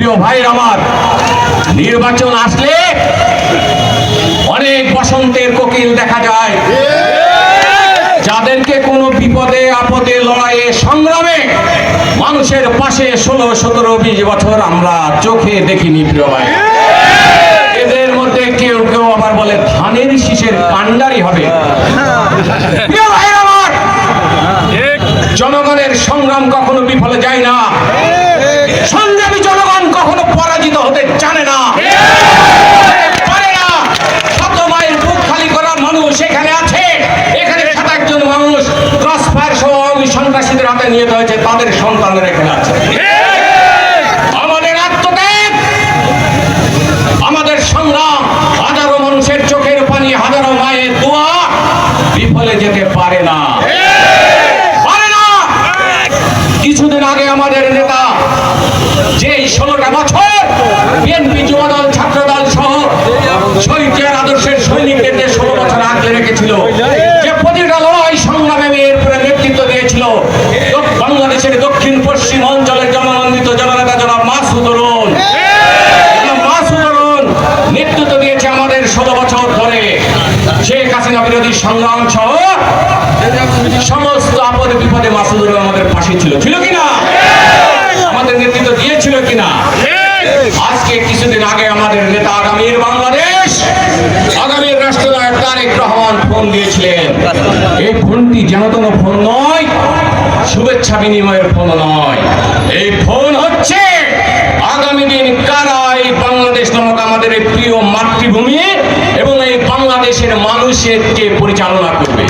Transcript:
প্রিয় ভাইয়ের আমার, নির্বাচন আসলে অনেক বসন্তের কোকিল দেখা যায়। যাদেরকে কোনো বিপদে, আপদে, লড়াইয়ে সংগ্রামে মানুষের পাশে ষোলো, সতেরো, বিশ বছর আমরা চোখে দেখিনি প্রিয় ভাই। এদের মধ্যে কেউ কেউ আবার বলে ধানের শীষের কাণ্ডারি হবে। জনগণের সংগ্রাম কখনো বিফলে যায় না। সন্ত্রাসীদের নিয়ে হয়েছে, তাদের সন্তানের এখানে আছে। আমাদের আত্মত্যাগ, আমাদের সংগ্রাম, হাজারো মানুষের চোখের পানি, হাজারো মায়ের দোয়া বিফলে যেতে পারে না। পারে না। কিছুদিন আগে আমাদের নেতা ষোলো বছর ধরে শেখ হাসিনা বিরোধী সংগ্রাম সহ সমস্ত আপদে বিপদে মাসুদ অরুণ আমাদের পাশে ছিল। ছিল কিনা? আমাদের নেতৃত্ব দিয়েছিল কিনা? আজকে কিছুদিন আগে আমাদের নেতা আগামীর বাংলাদেশ, আগামীর রাষ্ট্রনায়ক তারেক রহমান ফোন দিয়েছিলেন। এই ফোনটি যেন কোনো ফোন নয়, শুভেচ্ছা বিনিময়ের ফোন নয়। এই ফোন হচ্ছে আগামী দিন কারা এই বাংলাদেশ নামক আমাদের এই প্রিয় এই পরিচালনা করবে।